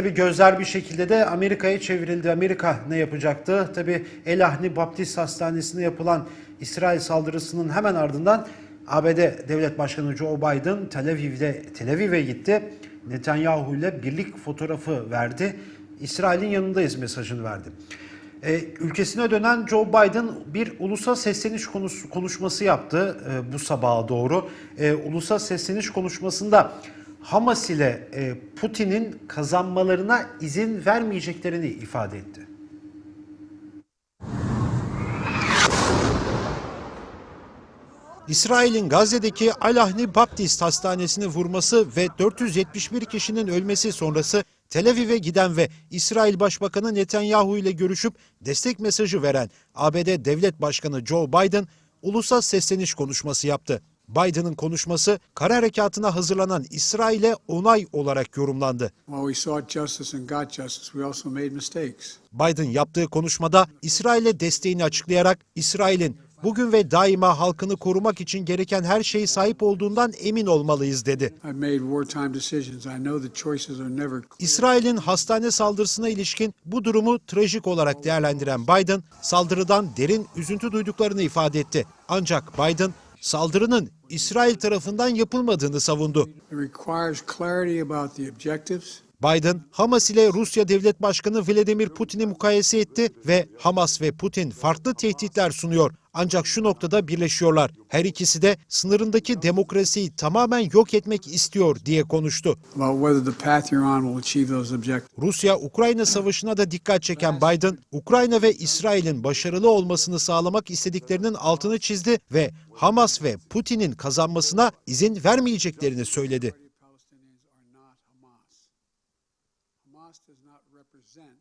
Tabii gözler bir şekilde de Amerika'ya çevrildi. Amerika ne yapacaktı? Tabii El Ahni Baptist Hastanesi'ne yapılan İsrail saldırısının hemen ardından ABD Devlet Başkanı Joe Biden Tel Aviv'de Tel Aviv'e gitti. Netanyahu ile birlik fotoğrafı verdi. İsrail'in yanındayız mesajını verdi. Ee, ülkesine dönen Joe Biden bir ulusal sesleniş konuş- konuşması yaptı e, bu sabaha doğru. E, ulusal sesleniş konuşmasında Hamas ile e, Putin'in kazanmalarına izin vermeyeceklerini ifade etti. İsrail'in Gazze'deki Al-Ahli Baptist Hastanesi'ni vurması ve 471 kişinin ölmesi sonrası Tel Aviv'e giden ve İsrail Başbakanı Netanyahu ile görüşüp destek mesajı veren ABD Devlet Başkanı Joe Biden ulusal sesleniş konuşması yaptı. Biden'ın konuşması kara harekatına hazırlanan İsrail'e onay olarak yorumlandı. Biden yaptığı konuşmada İsrail'e desteğini açıklayarak İsrail'in bugün ve daima halkını korumak için gereken her şeye sahip olduğundan emin olmalıyız dedi. İsrail'in hastane saldırısına ilişkin bu durumu trajik olarak değerlendiren Biden, saldırıdan derin üzüntü duyduklarını ifade etti. Ancak Biden, saldırının İsrail tarafından yapılmadığını savundu. Biden, Hamas ile Rusya Devlet Başkanı Vladimir Putin'i mukayese etti ve Hamas ve Putin farklı tehditler sunuyor. Ancak şu noktada birleşiyorlar. Her ikisi de sınırındaki demokrasiyi tamamen yok etmek istiyor diye konuştu. Rusya-Ukrayna savaşına da dikkat çeken Biden, Ukrayna ve İsrail'in başarılı olmasını sağlamak istediklerinin altını çizdi ve Hamas ve Putin'in kazanmasına izin vermeyeceklerini söyledi. does not represent